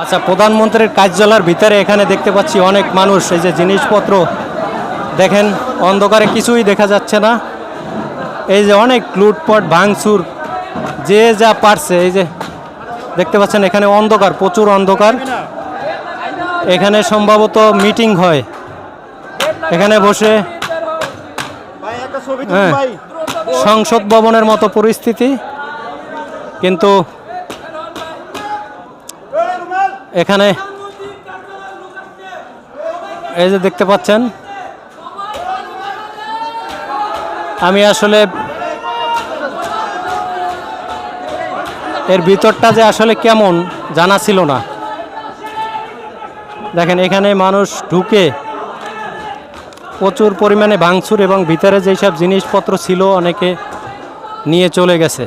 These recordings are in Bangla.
আচ্ছা প্রধানমন্ত্রীর কার্যালয়ের ভিতরে এখানে দেখতে পাচ্ছি অনেক মানুষ। এই যে জিনিসপত্র, দেখেন, অন্ধকারে কিছুই দেখা যাচ্ছে না। এই যে অনেক লুটপট, ভাঙচুর, যে যা পারছে, এই যে দেখতে পাচ্ছেন, এখানে অন্ধকার, প্রচুর অন্ধকার। এখানে সম্ভবত মিটিং হয়। এখানে বসে হ্যাঁ সংসদ ভবনের মতো পরিস্থিতি। কিন্তু এখানে এই যে দেখতে পাচ্ছেন। আমি আসলে এর ভিতরটা যে আসলে কেমন জানা ছিল না। দেখেন, এখানে মানুষ ঢুকে প্রচুর পরিমাণে ভাঙচুর এবং ভিতরে যেসব জিনিসপত্র ছিল অনেকে নিয়ে চলে গেছে।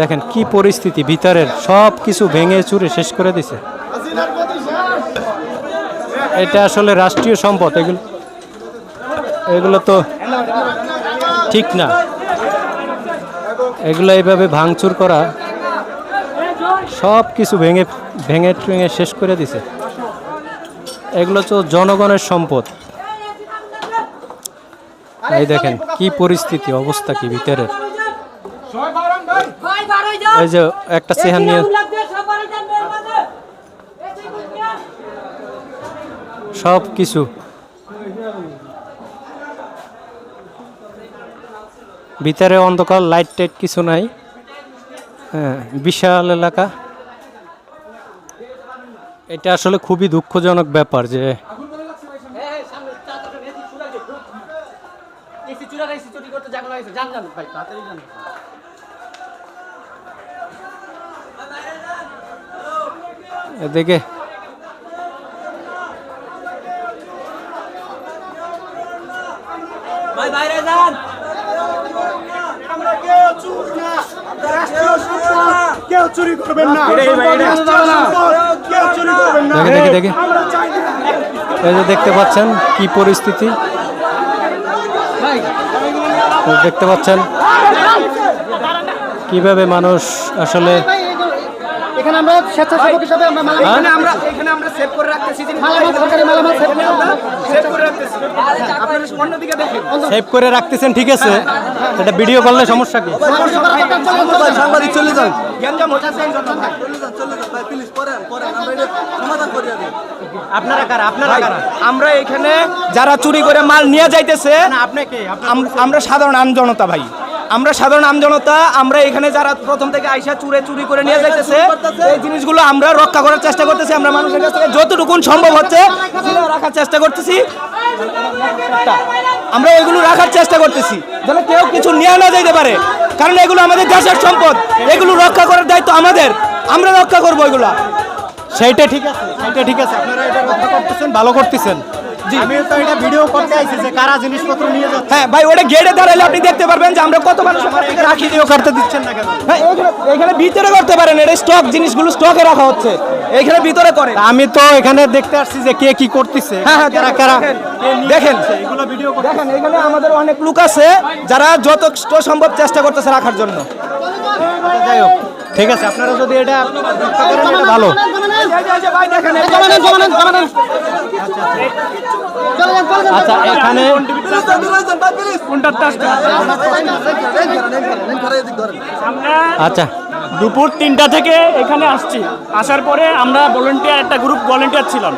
দেখেন কি পরিস্থিতি, ভিতরের সব কিছু ভেঙে চুরে শেষ করে দিছে। এটা আসলে রাষ্ট্রীয় সম্পদ, এগুলো এগুলো তো ঠিক না। এগুলো এইভাবে ভাঙচুর করা সব কিছু ভেঙে ভেঙে টুঙে শেষ করে দিছে। এগুলো তো জনগণের সম্পদ। এই দেখেন কি পরিস্থিতি, অবস্থা কি ভিতরের? এই যে একটা চেহার নিয়ে সব কিছু। ভিতরে অন্ধকার লাইট টাইট কিছু নাই। হ্যাঁ বিশাল এলাকা। এটা আসলে খুবই দুঃখজনক ব্যাপার যে ভাই বাইরে যান। কেউ চুরি করবেন না। কেউ চুরি করবেন না। দেখে দেখে দেখে এই যে দেখতে পাচ্ছেন কি পরিস্থিতি? দেখতে পাচ্ছেন কীভাবে মানুষ আসলে এখানে আমরা স্বেচ্ছাসেবক হিসাবে আমরা হ্যাঁ? আমরা এখানে আমরা সেভ করে রাখতেছি মালামাল সরকারি মালামাল সেভ করে আমরা সেভ করে রাখতেছি। আপনারা অন্যদিকে দেখেন। সেভ করে রাখতেছেন ঠিক আছে। এটা ভিডিও করলে সমস্যা কি? সাংবাদিক চলে যান। গ্যাঞ্জাম হচ্ছে আপনারা কারা? আপনারা কারা? আমরা এখানে যারা চুরি করে মাল নিয়ে যাইতেছে আপনি কে? আম- আমরা সাধারণ আমজনতা ভাই। আমরা সাধারণ আমজনতা আমরা এখানে যারা প্রথম থেকে আইসা চুরে চুরি করে নিয়ে যাইতেছে এই জিনিসগুলো আমরা রক্ষা করার চেষ্টা করতেছি আমরা মানুষের কাছ থেকে যতটুকু সম্ভব হচ্ছে রাখার চেষ্টা করতেছি। আমরা এগুলো রাখার চেষ্টা করতেছি যেন কেউ কিছু নিয়ে না যাইতে পারে কারণ এগুলো আমাদের দেশের সম্পদ এগুলো রক্ষা করার দায়িত্ব আমাদের আমরা রক্ষা করব এগুলা। সেইটা ঠিক আছে সেইটা ঠিক আছে আপনারা এটা রক্ষা করতেছেন ভালো করতেছেন। জি। আমি তো এটা ভিডিও করতে আইছি যে কারা জিনিসপত্র নিয়ে যাচ্ছে। হ্যাঁ ভাই ওটা গেটে দাঁড়ালে আপনি দেখতে পারবেন যে আমরা কত মানুষ রাখি ভিডিও করতে দিচ্ছেন না কেন। হ্যাঁ এখানে এখানে ভিতরে করতে পারেন এটা স্টক জিনিসগুলো স্টকে রাখা হচ্ছে। এখানে ভিতরে করে আমি তো এখানে দেখতে আসছি যে কে কি করতেছে হ্যাঁ হ্যাঁ কারা কারা দেখেন এগুলো ভিডিও দেখেন এখানে আমাদের অনেক লোক আছে যারা যত সম্ভব চেষ্টা করতেছে রাখার জন্য। যাই হোক ঠিক আছে আপনারা যদি এটা ভালো। আচ্ছা। এখানে আচ্ছা দুপুর তিনটা থেকে এখানে আসছি। আসার পরে আমরা ভলেন্টিয়ার একটা গ্রুপ ভলেন্টিয়ার ছিলাম।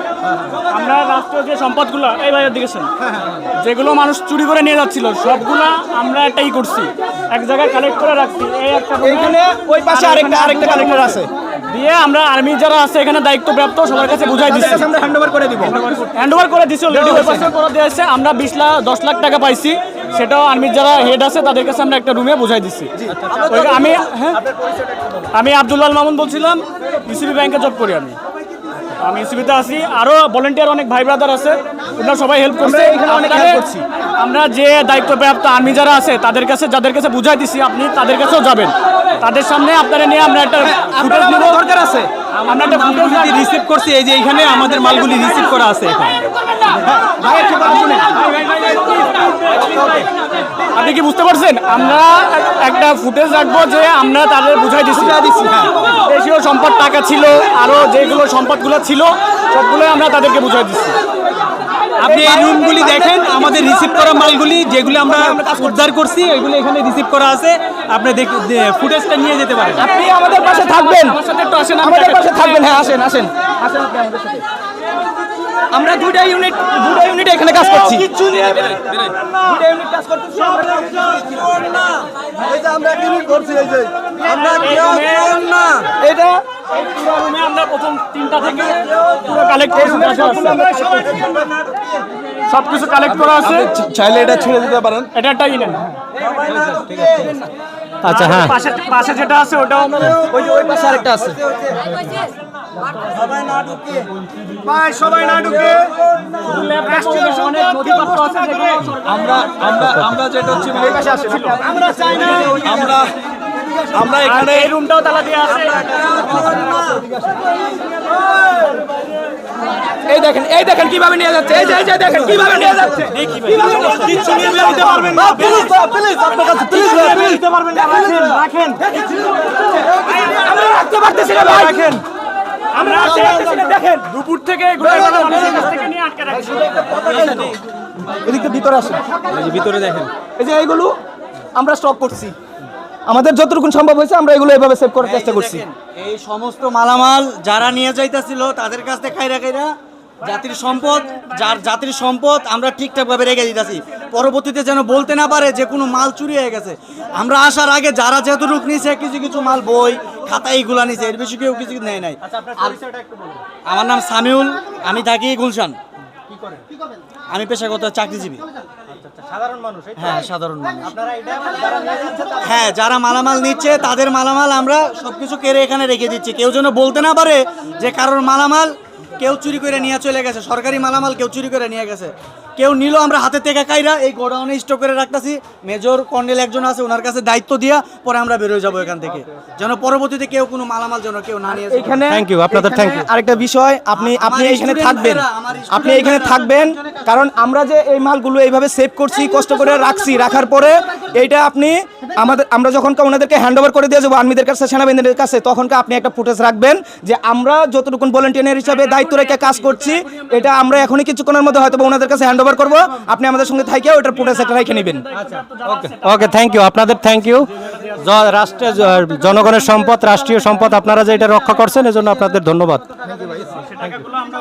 আমরা রাষ্ট্রীয় যে সম্পদগুলো এই বাইরের দিকে। যেগুলো মানুষ চুরি করে নিয়ে যাচ্ছিল সবগুলা আমরা একটাই করছি। এক জায়গায় কালেক্ট করে রাখছি। এই একটা ওই পাশে আরেকটা আরেকটা কালেক্টর আছে। দিয়ে আমরা আর্মি যারা আছে এখানে দায়িত্বপ্রাপ্ত সবার কাছে বুঝাই দিচ্ছি আমরা হ্যান্ড ওভার করে দিব। করে দিছি অলরেডি আমরা বিশ লাখ দশ লাখ টাকা পাইছি। সেটাও আর্মির যারা হেড আছে তাদের কাছে আমরা একটা রুমে বুঝাই দিচ্ছি আমি হ্যাঁ? আমি আব্দুল্লাল মামুন বলছিলাম ইসিবি ব্যাংকে জব করি আমি। আমি ইসিবিতে আছি আরও ভলেন্টিয়ার অনেক ভাই ব্রাদার আছে ওনারা সবাই হেল্প করছে এখানে অনেক আপনাদের- help করছি। আমরা যে দায়িত্বপ্রাপ্ত আর্মি যারা আছে তাদের কাছে যাদের কাছে বুঝাই দিছি আপনি তাদের কাছেও যাবেন তাদের সামনে আপনারা নিয়ে আমরা একটা ফুটেজ নিব দরকার আছে আমরা একটা ফুটেজ রিসিভ করছি এই যে এখানে আমাদের মালগুলি রিসিভ করা আছে এখানে ভাইয়ের ঠিক কথা শুনেন। আপনি কি বুঝতে পারছেন? আমরা একটা ফুটেজ রাখব যে আমরা তাদের বুঝাই দিচ্ছি দেশীয় সম্পদ টাকা ছিল আরও যেগুলো সম্পদগুলো ছিল সবগুলো আমরা তাদেরকে বুঝাই দিচ্ছি আপনি এই রুমগুলি দেখেন আমাদের রিসিভ করা মালগুলি যেগুলো আমরা উদ্ধার করছি ওইগুলো এখানে রিসিভ করা আছে। আপনি ফুটেজটা নিয়ে যেতে পারেন। আপনি আমাদের পাশে থাকবেন। আমাদের পাশে থাকবেন হ্যাঁ আসেন আসেন। আসেন আপনি আমাদের সাথে। আমরা দুইটা ইউনিট দুইটা ইউনিট এখানে কাজ করছি। দুইটা ইউনিট কাজ করতেছি। এটা পুরো রুমে আমরা প্রথম তিনটা থেকে পুরো কালেক্ট সব কিছু কালেক্ট করা আছে। চাইলে এটা ছেড়ে দিতে পারেন। এটা একটা ইনেন আচ্ছা হ্যাঁ। পাশে পাশে যেটা আছে ওটাও ওই যে ওই পাশে আরেকটা আছে। সবাই না ঢুকে। অনেক নথিপত্র আছে যেগুলো আমরা আমরা আমরা যেটা হচ্ছে এই আমরা চাই না। আমরা আমরা এখানে এই রুমটাও তালা দিয়ে আছে। এই দেখেন এই দেখেন কীভাবে নিয়ে যাচ্ছে। এই যে এই যে দেখেন কীভাবে নিয়ে যাচ্ছে। কীভাবে যাচ্ছে? নিয়ে যেতে পারবেন না। প্লিজ প্লিজ আপনার কাছে প্লিজ প্লিজ দিতে পারবেন না রাখেন। আমরা রাখতে পারতেছি না ভাই। রাখেন। আমরা দেখেন। দুপুর থেকে এগুলো মানুষের কাছ থেকে নিয়ে আটকে রাখছি। এদিকে ভিতরে আসেন। ভিতরে দেখেন। এই যে এইগুলো আমরা স্টক করছি। আমাদের যতটুকু সম্ভব হয়েছে আমরা এগুলো এভাবে সেভ করার চেষ্টা করছি। এই সমস্ত মালামাল যারা নিয়ে যাইতেছিল তাদের কাছ থেকে খাইরা খাইরা জাতির সম্পদ যার জাতির সম্পদ আমরা ঠিকঠাকভাবে রেখে দিতেছি। পরবর্তীতে যেন বলতে না পারে যে কোনো মাল চুরি হয়ে গেছে। আমরা আসার আগে যারা যেহেতু নিছে কিছু কিছু মাল বই খাতা এইগুলা নিয়েছে এর বেশি কেউ কিছু নেয় নাই। আমার নাম সামিউল আমি থাকি গুলশান। আমি পেশাগত চাকরিজীবী। হ্যাঁ সাধারণ মানুষ। হ্যাঁ যারা মালামাল নিচ্ছে তাদের মালামাল আমরা সবকিছু কেড়ে এখানে রেখে দিচ্ছি। কেউ যেন বলতে না পারে যে কারোর মালামাল কেউ চুরি করে নিয়ে চলে গেছে। সরকারি মালামাল কেউ চুরি করে নিয়ে গেছে। কেউ নিল আমরা হাতে থেকে কাইরা এই গোডাউনে স্টক করে রাখতেছি। মেজর কর্নেল একজন আছে ওনার কাছে দায়িত্ব দিয়া পরে আমরা বেরোয় যাব এখান থেকে। যেন পরবর্তীতে কেউ কোনো মালামাল যেন কেউ না নিয়ে যায়। এখানে থ্যাংক ইউ আপনাদের থ্যাংক ইউ আরেকটা বিষয় আপনি আপনি এখানে থাকবেন। আপনি এখানে থাকবেন কারণ আমরা যে এই মালগুলো এইভাবে সেভ করছি কষ্ট করে রাখছি রাখার পরে এইটা আপনি আমাদের আমরা যখন ওনাদেরকে হ্যান্ড ওভার করে দিয়ে যাব আর্মিদের কাছে সেনাবাহিনীদের কাছে তখন আপনি একটা ফুটেজ রাখবেন যে আমরা যতটুকু ভলেন্টিয়ার হিসাবে দায়িত্ব রেখে কাজ করছি এটা আমরা এখনই কিছুক্ষণের মধ্যে হয়তো বা ওনাদের কাছে হ্যান্ড ওভার করব। আপনি আমাদের সঙ্গে থাইকেও ওটার ফুটেজ একটা রেখে নেবেন। ওকে থ্যাংক ইউ আপনাদের থ্যাংক ইউ রাষ্ট্রের জনগণের সম্পদ রাষ্ট্রীয় সম্পদ আপনারা যে এটা রক্ষা করছেন এজন্য আপনাদের ধন্যবাদ। টাকাগুলো আমরা